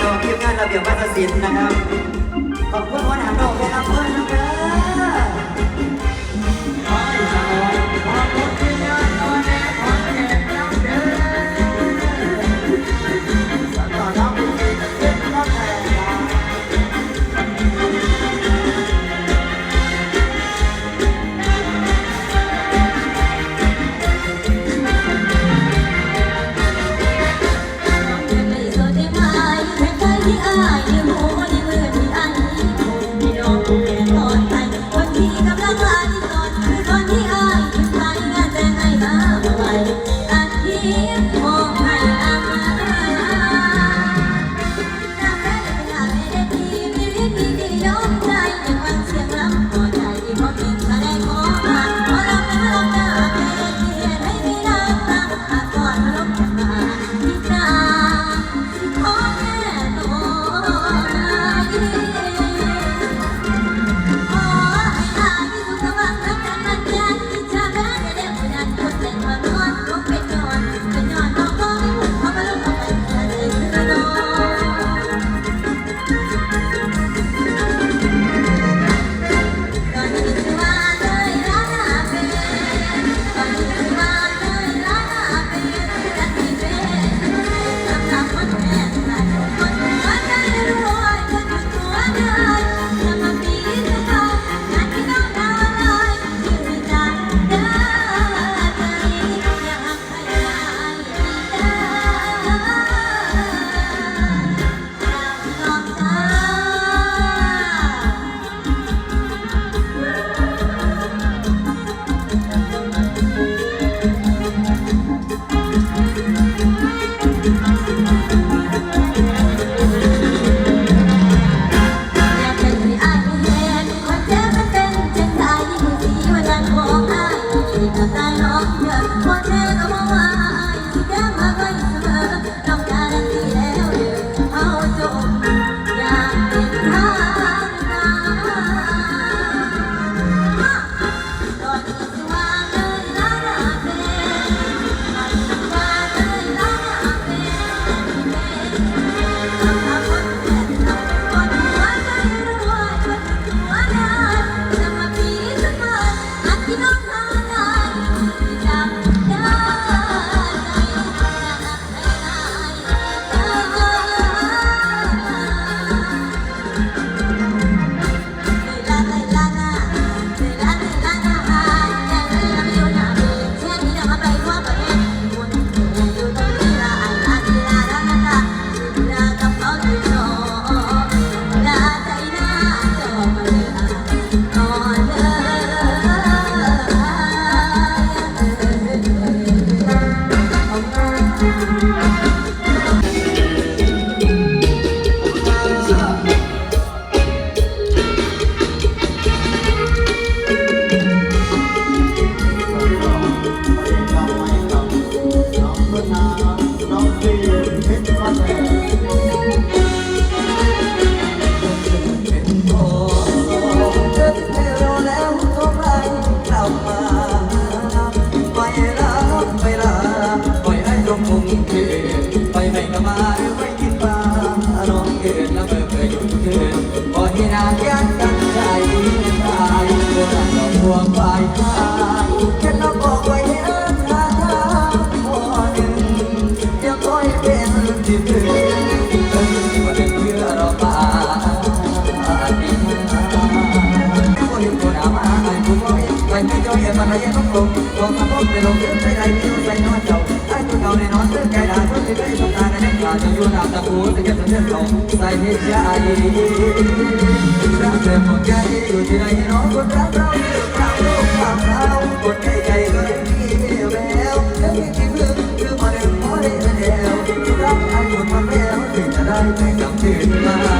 โดนทีมงานระเบียบวัฒนศิลป์นะครับ ขอบคุณพ่อหน้าโดนเป็นอำเภอนะครับ I know. ไปไม่จอยเอ็มอะไรยังต้องลงลงขับรถไปลงเยอะใจใดมีใจนอนเจ้าไอ้ตัวเก่าในนอนเสื้อใจดาคนที่เคยสงการในนักการจะอยู่หน้าตะปูจะเก็บเส้นเขาใส่เห็ดใจรักเต็มหัวใจอยู่ที่ไหนน้องคนรักเราอยู่ข้างโลกข้างเราคนใกล้ใจก็ยังมีแววยังมีที่พึ่งคือมาเดินพอได้แล้วรักไอ้คนมาแล้วถึงจะได้ไม่กลับคืนมา